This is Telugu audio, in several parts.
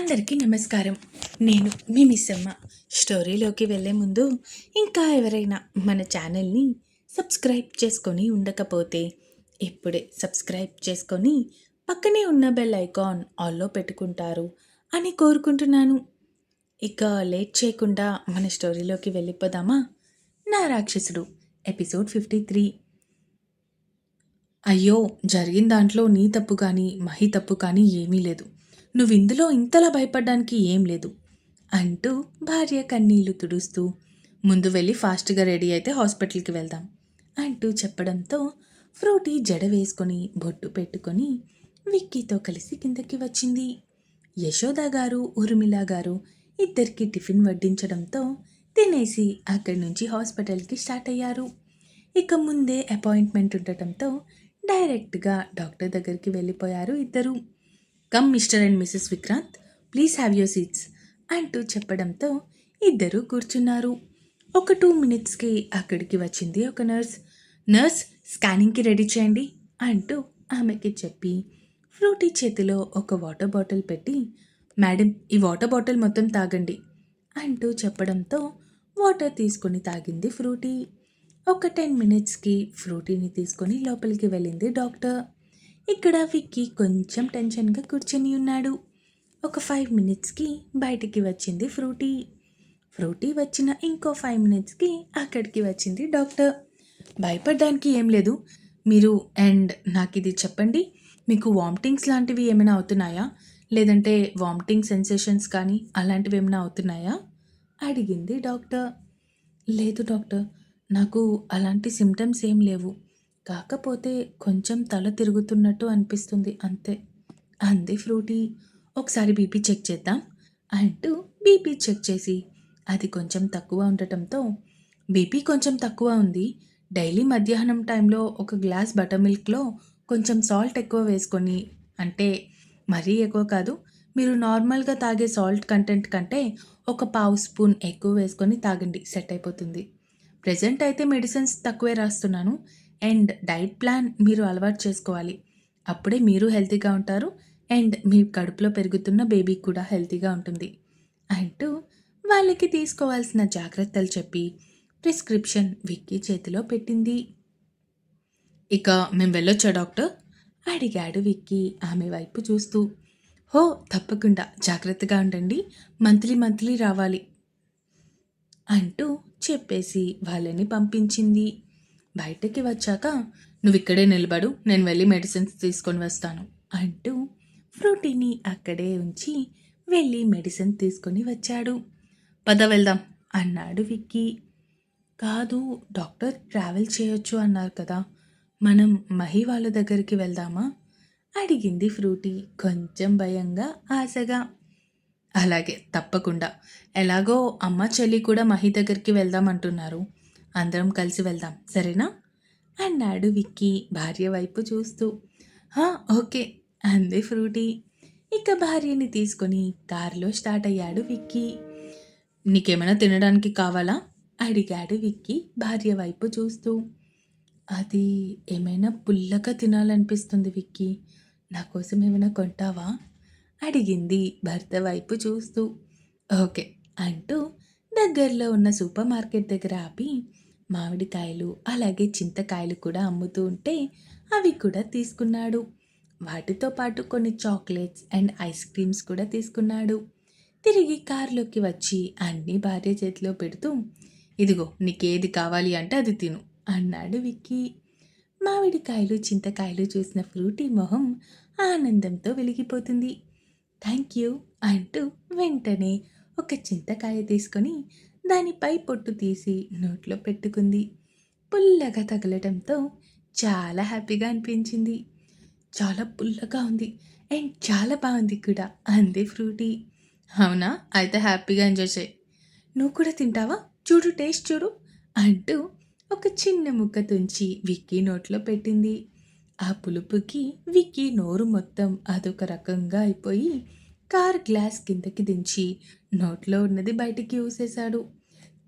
అందరికీ నమస్కారం. నేను మీ మిస్సమ్మ. స్టోరీలోకి వెళ్ళే ముందు ఇంకా ఎవరైనా మన ఛానల్ని సబ్స్క్రైబ్ చేసుకొని ఉండకపోతే ఇప్పుడే సబ్స్క్రైబ్ చేసుకొని పక్కనే ఉన్న బెల్ ఐకాన్ ఆల్లో పెట్టుకుంటారు అని కోరుకుంటున్నాను. ఇక లేట్ చేయకుండా మన స్టోరీలోకి వెళ్ళిపోదామా? నా రాక్షసుడు ఎపిసోడ్ ఫిఫ్టీ త్రీ. అయ్యో జరిగిన దాంట్లో నీ తప్పు కానీ మహి తప్పు కానీ ఏమీ లేదు. నువ్వు ఇందులో ఇంతలా భయపడ్డానికి ఏం లేదు అంటూ భార్య కన్నీళ్ళు తుడుస్తూ ముందు వెళ్ళి ఫాస్ట్గా రెడీ అయితే హాస్పిటల్కి వెళ్దాం అంటూ చెప్పడంతో ఫ్రూటీ జడ వేసుకొని బొట్టు పెట్టుకొని విక్కీతో కలిసి కిందకి వచ్చింది. యశోద గారు ఉర్మిళ గారు ఇద్దరికి టిఫిన్ వడ్డించడంతో తినేసి అక్కడి నుంచి హాస్పిటల్కి స్టార్ట్ అయ్యారు. ఇక ముందే అపాయింట్మెంట్ ఉండటంతో డైరెక్ట్గా డాక్టర్ దగ్గరికి వెళ్ళిపోయారు ఇద్దరు. Come mister and missus Vikrant please have your seats అంటూ చెప్పడంతో ఇద్దరు కూర్చున్నారు. ఒక టూ మినిట్స్కి అక్కడికి వచ్చింది ఒక నర్స్. నర్స్ స్కానింగ్కి రెడీ చేయండి అంటూ ఆమెకి చెప్పి ఫ్రూటీ చేతిలో ఒక వాటర్ బాటిల్ పెట్టి మేడం ఈ వాటర్ బాటిల్ మొత్తం తాగండి అంటూ చెప్పడంతో వాటర్ తీసుకొని తాగింది ఫ్రూటీ. ఒక టెన్ మినిట్స్కి ఫ్రూటీని తీసుకొని లోపలికి వెళ్ళింది డాక్టర్. ఇక్కడ విక్కీ కొంచెం టెన్షన్గా కూర్చొని ఉన్నాడు. ఒక ఫైవ్ మినిట్స్కి బయటికి వచ్చింది ఫ్రూటీ. ఫ్రూటీ వచ్చిన ఇంకో ఫైవ్ మినిట్స్కి అక్కడికి వచ్చింది డాక్టర్. భయపడడానికి ఏం లేదు. మీరు అండ్ నాకు ఇది చెప్పండి. మీకు వామిటింగ్స్ లాంటివి ఏమైనా అవుతున్నాయా? లేదంటే వామిటింగ్ సెన్సేషన్స్ కానీ అలాంటివి ఏమైనా అవుతున్నాయా? అడిగింది డాక్టర్. లేదు డాక్టర్ నాకు అలాంటి సిమ్టమ్స్ ఏం లేవు. కాకపోతే కొంచెం తల తిరుగుతున్నట్టు అనిపిస్తుంది అంతే. అంది ఫ్రూటీ. ఒకసారి బీపీ చెక్ చేద్దాం అంటూ బీపీ చెక్ చేసి అది కొంచెం తక్కువ ఉండటంతో బీపీ కొంచెం తక్కువ ఉంది. డైలీ మధ్యాహ్నం టైంలో ఒక గ్లాస్ బటర్ మిల్క్లో కొంచెం సాల్ట్ ఎక్కువ వేసుకొని అంటే మరీ ఎక్కువ కాదు మీరు నార్మల్గా తాగే సాల్ట్ కంటెంట్ కంటే ఒక పావు స్పూన్ ఎక్కువ వేసుకొని తాగండి సెట్ అయిపోతుంది. ప్రజెంట్ అయితే మెడిసిన్స్ తక్కువే రాస్తున్నాను. అండ్ డైట్ ప్లాన్ మీరు అలవాటు చేసుకోవాలి. అప్పుడే మీరు హెల్తీగా ఉంటారు అండ్ మీ కడుపులో పెరుగుతున్న బేబీ కూడా హెల్తీగా ఉంటుంది. అంటూ వాళ్ళకి తీసుకోవాల్సిన జాగ్రత్తలు చెప్పి ప్రిస్క్రిప్షన్ విక్కీ చేతిలో పెట్టింది. ఇక మేము వెళ్ళొచ్చా డాక్టర్? అడిగాడు విక్కీ ఆమె వైపు చూస్తూ. హో తప్పకుండా జాగ్రత్తగా ఉండండి. మంత్లీ మంత్లీ రావాలి అంటూ చెప్పేసి వాళ్ళని పంపించింది. బయటకి వచ్చాక నువ్వు ఇక్కడే నిలబడు నేను వెళ్ళి మెడిసిన్స్ తీసుకొని వస్తాను అంటూ ఫ్రూటీని అక్కడే ఉంచి వెళ్ళి మెడిసిన్ తీసుకొని వచ్చాడు. పద వెళ్దాం అన్నాడు విక్కీ. కాదు డాక్టర్ ట్రావెల్ చేయొచ్చు అన్నారు కదా మనం మహి వాళ్ళ దగ్గరికి వెళ్దామా? అడిగింది ఫ్రూటీ కొంచెం భయంగా ఆశగా. అలాగే తప్పకుండా. ఎలాగో అమ్మ చెల్లి కూడా మహి దగ్గరికి వెళ్దామంటున్నారు అందరం కలిసి వెళ్దాం సరేనా? అన్నాడు విక్కీ భార్య వైపు చూస్తూ. ఓకే అంది ఫ్రూటీ. ఇక భార్యని తీసుకొని కారులో స్టార్ట్ అయ్యాడు విక్కీ. నీకేమైనా తినడానికి కావాలా? అడిగాడు విక్కీ భార్య వైపు చూస్తూ. అది ఏమైనా పుల్లగా తినాలనిపిస్తుంది విక్కీ. నా కోసం ఏమైనా కొంటావా? అడిగింది భర్త వైపు చూస్తూ. ఓకే అంటూ దగ్గరలో ఉన్న సూపర్ మార్కెట్ దగ్గర ఆపి మామిడికాయలు అలాగే చింతకాయలు కూడా అమ్ముతూ ఉంటే అవి కూడా తీసుకున్నాడు. వాటితో పాటు కొన్ని చాక్లెట్స్ అండ్ ఐస్ క్రీమ్స్ కూడా తీసుకున్నాడు. తిరిగి కారులోకి వచ్చి అన్నీ భార్య చేతిలో పెడుతూ ఇదిగో నీకేది కావాలి అంటే అది తిను అన్నాడు విక్కీ. మామిడికాయలు చింతకాయలు చూసిన ఫ్రూటీ మొహం ఆనందంతో వెలిగిపోతుంది. థ్యాంక్ యూ అంటూ వెంటనే ఒక చింతకాయ తీసుకొని దానిపై పొట్టు తీసి నోట్లో పెట్టుకుంది. పుల్లగా తగలటంతో చాలా హ్యాపీగా అనిపించింది. చాలా పుల్లగా ఉంది. అండ్ చాలా బాగుంది కూడా. అంది ఫ్రూటీ. అవునా? అయితే హ్యాపీగా ఎంజాయ్ చేయి. నువ్వు కూడా తింటావా? చూడు టేస్ట్ చూడు అంటూ ఒక చిన్న ముక్క తుంచి విక్కీ నోట్లో పెట్టింది. ఆ పులుపుకి విక్కీ నోరు మొత్తం అదొక రకంగా అయిపోయి కార్ గ్లాస్ కిందకి దించి నోట్లో ఉన్నది బయటికి ఊసేశాడు.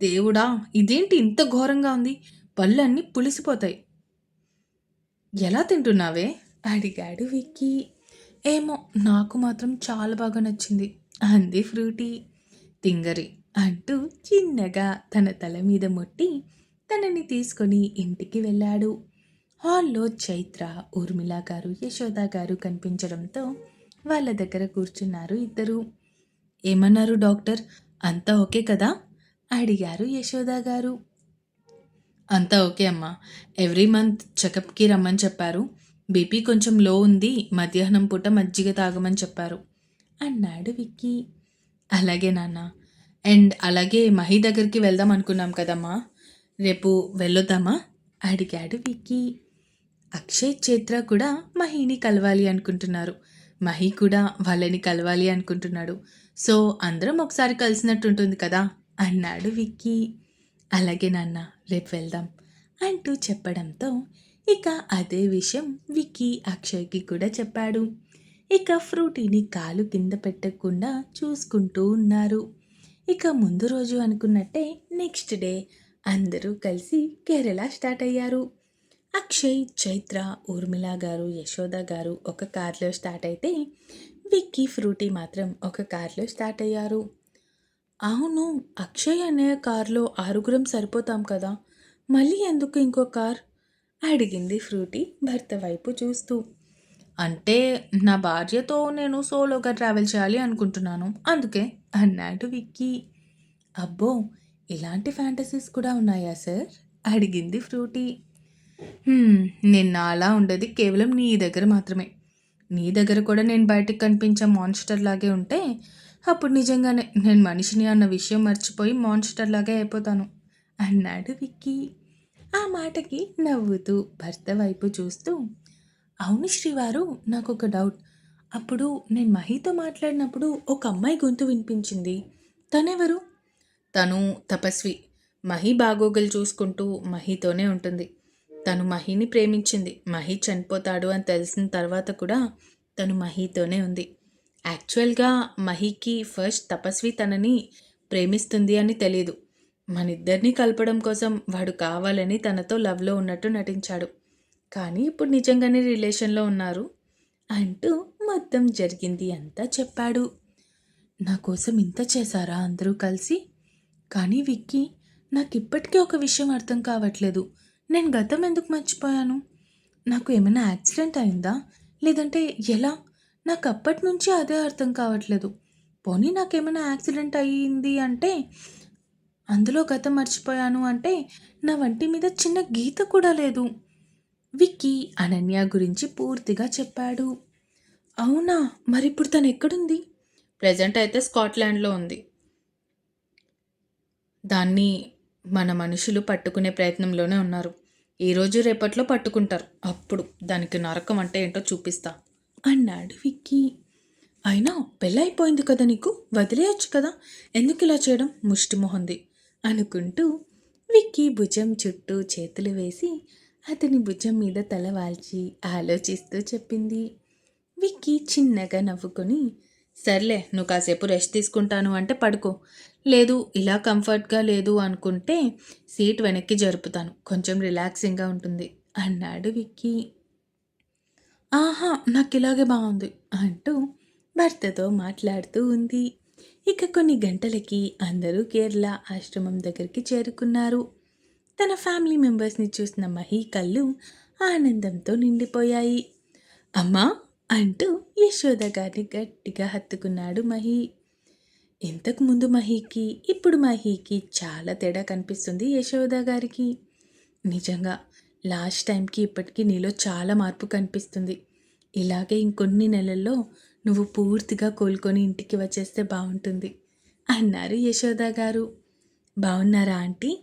దేవుడా ఇదేంటి ఇంత ఘోరంగా ఉంది? పళ్ళన్నీ పులిసిపోతాయి. ఎలా తింటున్నావే? అడిగాడు విక్కీ. ఏమో నాకు మాత్రం చాలా బాగా నచ్చింది. అంది ఫ్రూటీ. తింగరి అంటూ చిన్నగా తన తల మీద మొట్టి తనని తీసుకొని ఇంటికి వెళ్ళాడు. హాల్లో చైత్ర ఊర్మిళ గారు యశోద గారు కనిపించడంతో వాళ్ళ దగ్గర కూర్చున్నారు ఇద్దరు. ఏమన్నారు డాక్టర్? అంతా ఓకే కదా? అడిగారు యశోద గారు. అంతా ఓకే అమ్మా. ఎవ్రీ మంత్ చెకప్కి రమ్మని చెప్పారు. బీపీ కొంచెం లో ఉంది. మధ్యాహ్నం పూట మజ్జిగ తాగమని చెప్పారు. అన్నాడు విక్కీ. అలాగే నాన్న. అండ్ అలాగే మహి దగ్గరికి వెళ్దాం అనుకున్నాం కదమ్మా. రేపు వెళ్ళొద్దామా? అడిగాడు విక్కీ. అక్షయ్ చైత్ర కూడా మహిని కలవాలి అనుకుంటున్నారు. మహి కూడా వాళ్ళని కలవాలి అనుకుంటున్నాడు. సో అందరం ఒకసారి కలిసినట్టు ఉంటుంది కదా? అన్నాడు విక్కీ. అలాగే నాన్న రేపు వెళ్దాం అంటూ చెప్పడంతో ఇక అదే విషయం విక్కీ అక్షయ్కి కూడా చెప్పాడు. ఇక ఫ్రూటీని కాలు కింద పెట్టకుండా చూసుకుంటూ ఉన్నారు. ఇక ముందు రోజు అనుకున్నట్టే నెక్స్ట్ డే అందరూ కలిసి కేరళ స్టార్ట్ అయ్యారు. అక్షయ్ చైత్ర ఊర్మిళ గారు యశోద గారు ఒక కార్లో స్టార్ట్ అయితే విక్కీ ఫ్రూటీ మాత్రం ఒక కార్లో స్టార్ట్ అయ్యారు. అవును అక్షయ్ అనే కార్లో ఆరుగురం సరిపోతాం కదా మళ్ళీ ఎందుకు ఇంకో కార్? అడిగింది ఫ్రూటీ భర్త వైపు చూస్తూ. అంటే నా భార్యతో నేను సోలోగా ట్రావెల్ చేయాలి అనుకుంటున్నాను అందుకే అన్నాడు విక్కీ. అబ్బో ఇలాంటి ఫ్యాంటసీస్ కూడా ఉన్నాయా సార్? అడిగింది ఫ్రూటీ. నిన్న అలా ఉండేది కేవలం నీ దగ్గర మాత్రమే. నీ దగ్గర కూడా నేను బయటకు కనిపించే మాన్స్టర్ లాగే ఉంటే అప్పుడు నిజంగానే నేను మనిషిని అన్న విషయం మర్చిపోయి మాన్స్టర్ లాగే అయిపోతాను అన్నాడు విక్కీ. ఆ మాటకి నవ్వుతూ భర్త వైపు చూస్తూ అవును శ్రీవారు నాకు ఒక డౌట్ అప్పుడు నేను మహితో మాట్లాడినప్పుడు ఒక అమ్మాయి గొంతు వినిపించింది. తనెవరు? తను తపస్వి. మహి బాగోగులు చూసుకుంటూ మహితోనే ఉంటుంది. తను మహిని ప్రేమించింది. మహి చనిపోతాడు అని తెలిసిన తర్వాత కూడా తను మహితోనే ఉంది. యాక్చువల్గా మహికి ఫస్ట్ తపస్వి తనని ప్రేమిస్తుంది అని తెలియదు మనిద్దరినీ కలపడం కోసం వాడు కావాలని తనతో లవ్లో ఉన్నట్టు నటించాడు. కానీ ఇప్పుడు నిజంగానే రిలేషన్లో ఉన్నారు అంటూ మొత్తం జరిగింది అంతా చెప్పాడు. నా కోసం ఇంత చేశారా అందరూ కలిసి? కానీ విక్కీ నాకు ఇప్పటికీ ఒక విషయం అర్థం కావట్లేదు. నేను గతం ఎందుకు మర్చిపోయాను? నాకు ఏమైనా యాక్సిడెంట్ అయిందా? లేదంటే ఎలా? నాకు అప్పటి నుంచి అదే అర్థం కావట్లేదు. పోనీ నాకేమైనా యాక్సిడెంట్ అయ్యింది అంటే అందులో గతం మర్చిపోయాను అంటే నా వంటి మీద చిన్న గీత కూడా లేదు. విక్కీ అనన్య గురించి పూర్తిగా చెప్పాడు. అవునా? మరి ఇప్పుడు తను ఎక్కడుంది? ప్రజెంట్ అయితే స్కాట్లాండ్లో ఉంది. దాన్ని మన మనుషులు పట్టుకునే ప్రయత్నంలోనే ఉన్నారు. ఈరోజు రేపట్లో పట్టుకుంటారు. అప్పుడు దానికి నరకం అంటే ఏంటో చూపిస్తా. అన్నాడు విక్కీ. అయినా పెళ్ళైపోయింది కదా నీకు? వదిలేయచ్చు కదా. ఎందుకు ఇలా చేయడం? ముష్టిమొహంది అనుకుంటూ విక్కీ భుజం చుట్టూ చేతులు వేసి అతని భుజం మీద తల వాల్చి ఆలోచిస్తూ చెప్పింది. విక్కీ చిన్నగా నవ్వుకొని సర్లే నువ్వు కాసేపు రెస్ట్ తీసుకుంటాను అంటే పడుకో. లేదు ఇలా కంఫర్ట్గా లేదు అనుకుంటే సీట్ వెనక్కి జరుపుతాను. కొంచెం రిలాక్సింగ్గా ఉంటుంది. అన్నాడు విక్కీ. ఆహా నాకు ఇలాగే బాగుంది అంటూ భర్తతో మాట్లాడుతూ ఉంది. ఇక కొన్ని గంటలకి అందరూ కేరళ ఆశ్రమం దగ్గరికి చేరుకున్నారు. తన ఫ్యామిలీ మెంబర్స్ని చూసిన మహి కళ్ళు ఆనందంతో నిండిపోయాయి. అమ్మా అంటూ యశోద గారిని గట్టిగా హత్తుకున్నాడు మహి. ఇంతకు ముందు మహీకి ఇప్పుడు మహీకి చాలా తేడా కనిపిస్తుంది యశోద గారికి. నిజంగా లాస్ట్ టైంకి ఇప్పటికీ నీలో చాలా మార్పు కనిపిస్తుంది. ఇలాగే ఇంకొన్ని నెలల్లో నువ్వు పూర్తిగా కోలుకొని ఇంటికి వచ్చేస్తే బాగుంటుంది అన్నారు యశోద గారు. బాగున్నారా ఆంటీ?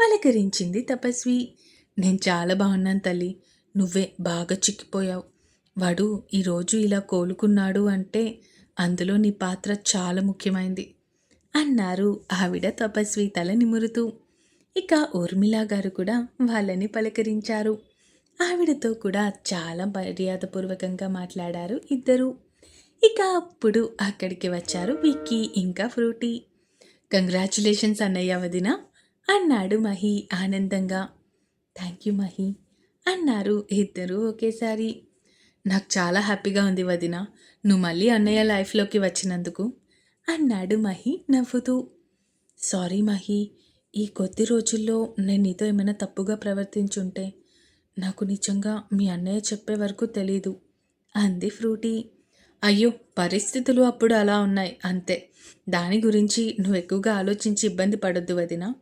పలకరించింది తపస్వి. నేను చాలా బాగున్నాను తల్లి. నువ్వే బాగా చిక్కిపోయావు. వాడు ఈరోజు ఇలా కోలుకున్నాడు అంటే అందులో నీ పాత్ర చాలా ముఖ్యమైంది అన్నారు ఆవిడ తపస్వి తల నిమురుతూ. ఇక ఊర్మిళ గారు కూడా వాళ్ళని పలకరించారు. ఆవిడతో కూడా చాలా మర్యాదపూర్వకంగా మాట్లాడారు ఇద్దరు. ఇక అప్పుడు అక్కడికి వచ్చారు విక్కీ ఇంకా ఫ్రూటీ. కంగ్రాచులేషన్స్ అన్నయ్య వదిన అన్నాడు మహి ఆనందంగా. థ్యాంక్ యూ మహి అన్నారు ఇద్దరు ఒకేసారి. నాకు చాలా హ్యాపీగా ఉంది వదిన. నువ్వు మళ్ళీ అన్నయ్య లైఫ్లోకి వచ్చినందుకు. అన్నాడు మహి నవ్వుతూ సారీ మహి ఈ కొద్ది రోజుల్లో నేను నీతో ఏమైనా తప్పుగా ప్రవర్తించుంటే నాకు నిజంగా మీ అన్నయ్య చెప్పే వరకు తెలీదు అంది ఫ్రూటీ. అయ్యో పరిస్థితులు అప్పుడు అలా ఉన్నాయి అంతే. దాని గురించి నువ్వు ఎక్కువగా ఆలోచించి ఇబ్బంది పడొద్దు వదిన.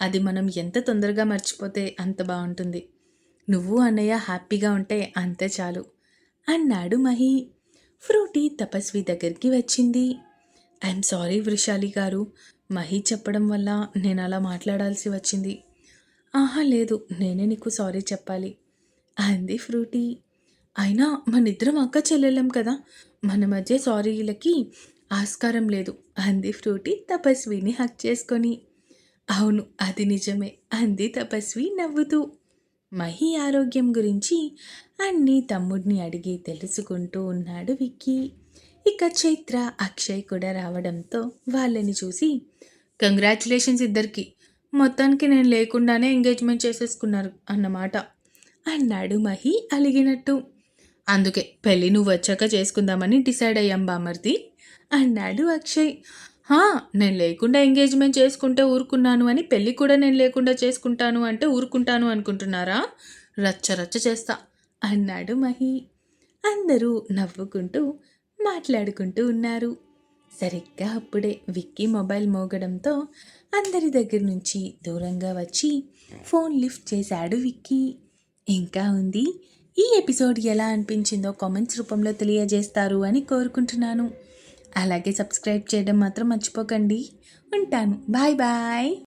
అది మనం ఎంత తొందరగా మర్చిపోతే అంత బాగుంటుంది. నువ్వు అన్నయ్య హ్యాపీగా ఉంటే అంతే చాలు. అన్నాడు మహి. ఫ్రూటీ తపస్వి దగ్గరికి వచ్చింది. ఐఎమ్ సారీ వృషాలి గారు. మహి చెప్పడం వల్ల నేను అలా మాట్లాడాల్సి వచ్చింది. ఆహా లేదు నేనే నీకు సారీ చెప్పాలి అంది ఫ్రూటీ. అయినా మనిద్దరం అక్క చెల్లెళ్ళం కదా. మన మధ్య సారీలకి ఆస్కారం లేదు అంది ఫ్రూటీ తపస్విని హక్ చేసుకొని. అవును అది నిజమే అంది తపస్వి నవ్వుతూ. మహి ఆరోగ్యం గురించి అన్నీ తమ్ముడిని అడిగి తెలుసుకుంటూ ఉన్నాడు విక్కీ. ఇక చైత్ర అక్షయ్ కూడా రావడంతో వాళ్ళని చూసి కంగ్రాచులేషన్స్ ఇద్దరికి. మొత్తానికి నేను లేకుండానే ఎంగేజ్మెంట్ చేసేసుకున్నారు అన్నమాట అన్నాడు మహి అలిగినట్టు. అందుకే పెళ్ళి నువ్వు వచ్చాక చేసుకుందామని డిసైడ్ అయ్యాం బామర్ది అన్నాడు అక్షయ్. హా నేను లేకుండా ఎంగేజ్మెంట్ చేసుకుంటే ఊరుకున్నాను అని పెళ్ళి కూడా నేను లేకుండా చేసుకుంటాను అంటే ఊరుకుంటాను అనుకుంటున్నారా? రచ్చ రచ్చ చేస్తా అన్నాడు మహి. అందరూ నవ్వుకుంటూ మాట్లాడుకుంటూ ఉన్నారు. సరిగ్గా అప్పుడే విక్కీ మొబైల్ మోగడంతో అందరి దగ్గర నుంచి దూరంగా వచ్చి ఫోన్ లిఫ్ట్ చేశాడు విక్కీ. ఇంకా ఉంది? ఈ ఎపిసోడ్ ఎలా అనిపించిందో కామెంట్స్ రూపంలో తెలియజేస్తారు అని కోరుకుంటున్నాను. అలాగే సబ్స్క్రైబ్ చేయడం మాత్రం మర్చిపోకండి. ఉంటాను. Bye bye.